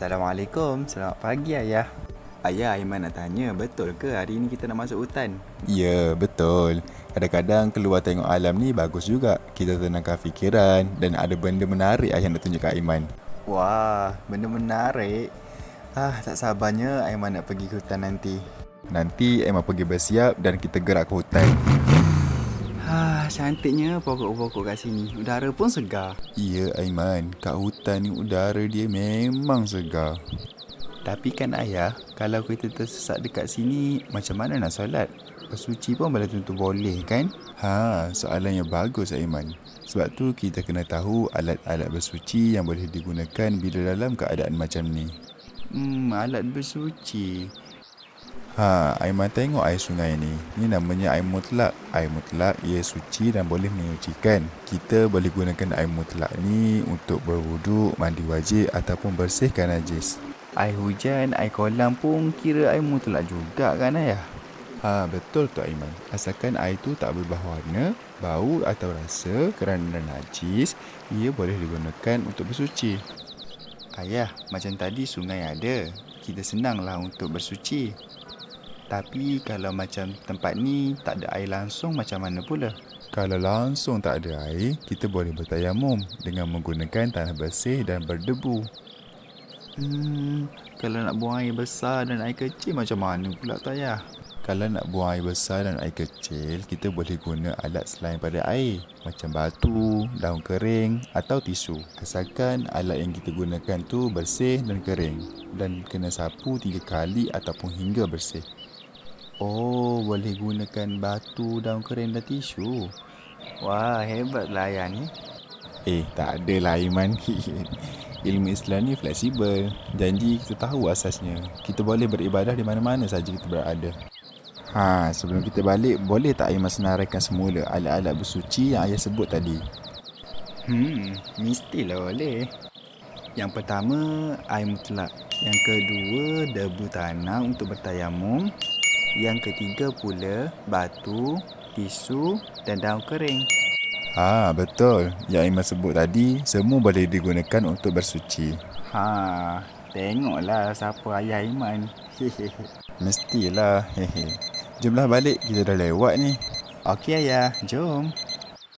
Assalamualaikum. Selamat pagi ayah. Ayah, Aiman nak tanya, betul ke hari ni kita nak masuk hutan? Ya, betul. Kadang-kadang keluar tengok alam ni bagus juga. Kita tenangkan fikiran dan ada benda menarik ayah nak tunjuk kat Aiman. Wah, benda menarik. Ah, tak sabarnya Aiman nak pergi ke hutan nanti. Nanti Aiman pergi bersiap dan kita gerak ke hutan. Cantiknya pokok-pokok kat sini. Udara pun segar. Ya, Aiman. Kat hutan ni udara dia memang segar. Tapi kan ayah, kalau kita tersesat dekat sini, macam mana nak solat? Bersuci pun boleh tentu boleh kan? Ha, soalan yang bagus Aiman. Sebab tu kita kena tahu alat-alat bersuci yang boleh digunakan bila dalam keadaan macam ni. Hmm, alat bersuci. Ha, Aiman tengok air sungai ni. Ni namanya air mutlak. Air mutlak ia suci dan boleh menyucikan. Kita boleh gunakan air mutlak ni untuk berwuduk, mandi wajib ataupun bersihkan najis. Air hujan, air kolam pun kira air mutlak juga kan ayah? Ha, betul tu Aiman. Asalkan air tu tak berubah warna, bau atau rasa kerana najis, ia boleh digunakan untuk bersuci. Ayah, macam tadi sungai ada. Kita senanglah untuk bersuci. Tapi kalau macam tempat ni tak ada air langsung macam mana pula? Kalau langsung tak ada air, kita boleh bertayamum dengan menggunakan tanah bersih dan berdebu. Hmm, kalau nak buang air besar dan air kecil macam mana pula tu ayah? Kalau nak buang air besar dan air kecil, kita boleh guna alat selain pada air macam batu, daun kering atau tisu. Asalkan alat yang kita gunakan tu bersih dan kering dan kena sapu tiga kali ataupun hingga bersih. Oh, boleh gunakan batu, daun kering dan tisu. Wah, hebatlah ayah ni. Eh, tak adalah Aiman. Ilmu Islam ni fleksibel. Janji kita tahu asasnya. Kita boleh beribadah di mana-mana saja kita berada. Ha, sebelum kita balik, boleh tak Aiman senaraikan semula alat-alat bersuci yang ayah sebut tadi? Hmm, mestilah boleh. Yang pertama, air mutlak. Yang kedua, debu tanah untuk bertayamum. Yang ketiga pula, batu, tisu dan daun kering. Ha, betul. Yang Aiman sebut tadi, semua boleh digunakan untuk bersuci. Ha, tengoklah siapa ayah Iman. Mestilah. Hehe. Jomlah balik, kita dah lewat ni. Okey ayah, jom.